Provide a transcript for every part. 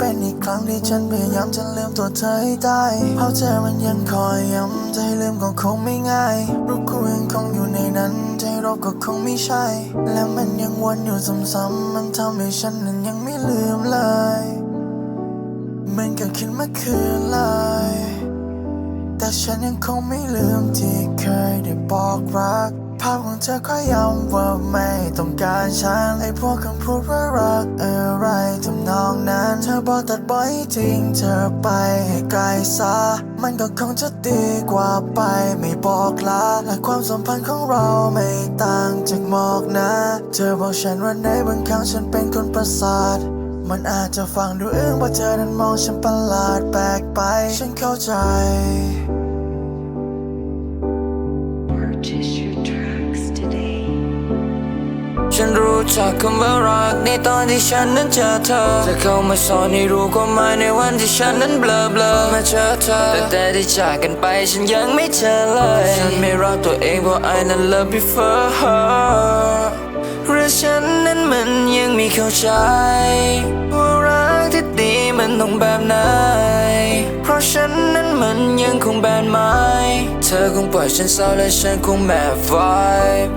ป็นอีกครั้งที่ฉันพยายามจะลืมตัวเธอให้ได้เพราะเธอมันยังคอยย้ำจะให้ลืมก็คงไม่ง่ายรูปคู่ยังคงอยู่ในนั้นใจรบก็คงไม่ใช่ และมันยังวนอยู่ซ้ำๆมันทำให้ฉันนั้นยังไม่ลืมเลยมันเกิดขึ้นเมื่อคืนเลย แต่ฉันยังคงไม่ลืมที่เคยได้บอกรักภาพของเธอคอยย้ำว่าไม่ต้องการฉันไอ้พวกคำพูดว่ารักอะไรทำนองนั้น บอกตัดบ่อยทิ้งเธอไปให้ไกลซะ มันก็คงจะดีกว่าไปไม่บอกลา และความสัมพันธ์ของเราไม่ต่างจากหมอกนะ เธอบอกฉันว่าในบางครั้งฉันเป็นคนประสาทมันอาจจะฟังดูอึ้งเพราะเธอนั้นมองฉันประหลาดแปลกไป ฉันเข้าใจ ฉันรู้จักคำว่ารักในตอนที่ฉันนั้นเจอเธอเธอเข้ามาสอนให้รู้ความหมายในวันที่ฉันนั้นเบลอเบลอมาเจอเธอแต่แต่ที่จากกันไปฉันยังไม่เจอเลย ฉันไม่รักตัวเองเพราะ I not love before her หรือฉันนั้นมันยังไม่เข้าใจ ว่ารักที่ดีมันต้องแบบไหนเพราะฉันนั้นมันยังคงแบนไม้เธอคงปล่อยฉันเศร้าและฉันคงแบบ vibe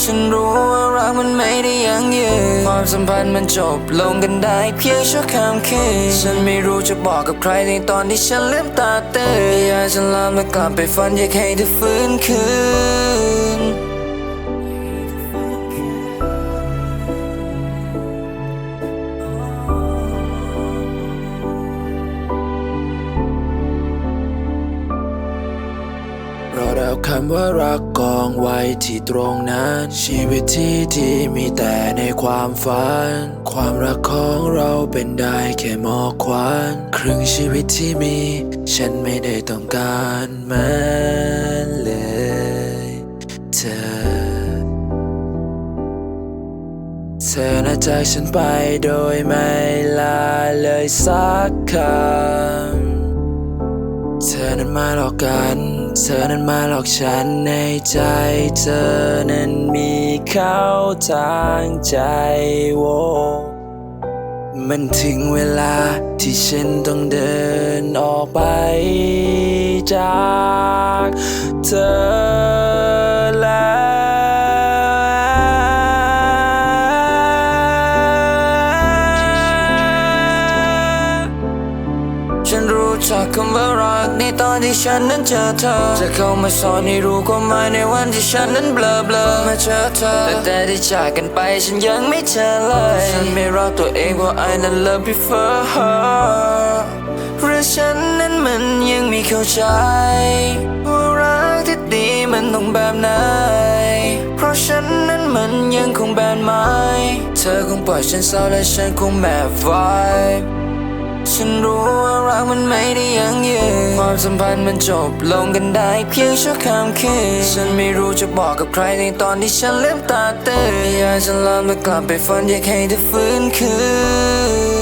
ฉันรู้ว่ารักมันไม่ได้ยั่งยืนความสัมพันธ์มันจบลงกันได้เพียงชั่วคำคืนฉันไม่รู้จะบอกกับใครในตอนที่ฉันลืมตาตื่นอยากจะลามและกลับไปฝันอยากให้เธอฟื้นคืนำว่ารักกองไว้ที่ตรงนั้น ชีวิตที่ที่มีแต่ในความฝัน ความรักของเราเป็นได้แค่หมอกควันครึ่งชีวิตที่มี ฉันไม่ได้ต้องการมันเลยเธอเธอน่าจากฉันไปโดยไม่ลาเลยสักคำ เธอนั้นมาหลอกกัน เธอนั้นมาหลอกฉันในใจ เธอนั้นมีเข้าทางใจโวมันถึงเวลาที่ฉันต้องเดินออกไปจากเธอ ตอนที่ฉันนั้นเจอเธอ จะเข้ามาสอนให้รู้ความหมายในวันที่ฉันนั้นเบลอเบลอมาเจอเธอ แต่แต่ที่จากกันไปฉันยังไม่เจอเลย ฉันไม่รักตัวเองเพราะ I not love before her หรือฉันนั้นมันยังไม่เข้าใจ ว่ารักที่ดีมันต้องแบบไหน เพราะฉันนั้นมันยังคงแบนไม้เธอคงปล่อยฉันเศร้าและฉันคงแบบ vibe ฉันรู้ว่ารักมันไม่ได้ยั่งยืน ความสัมพันธ์มันจบลงกันได้เพียงชั่วคำคืนฉันไม่รู้จะบอกกับใครในตอนที่ฉันเลืมตาตื่นอยากจะลามและกลับไปฝันอยากให้เธอฟื้นคืน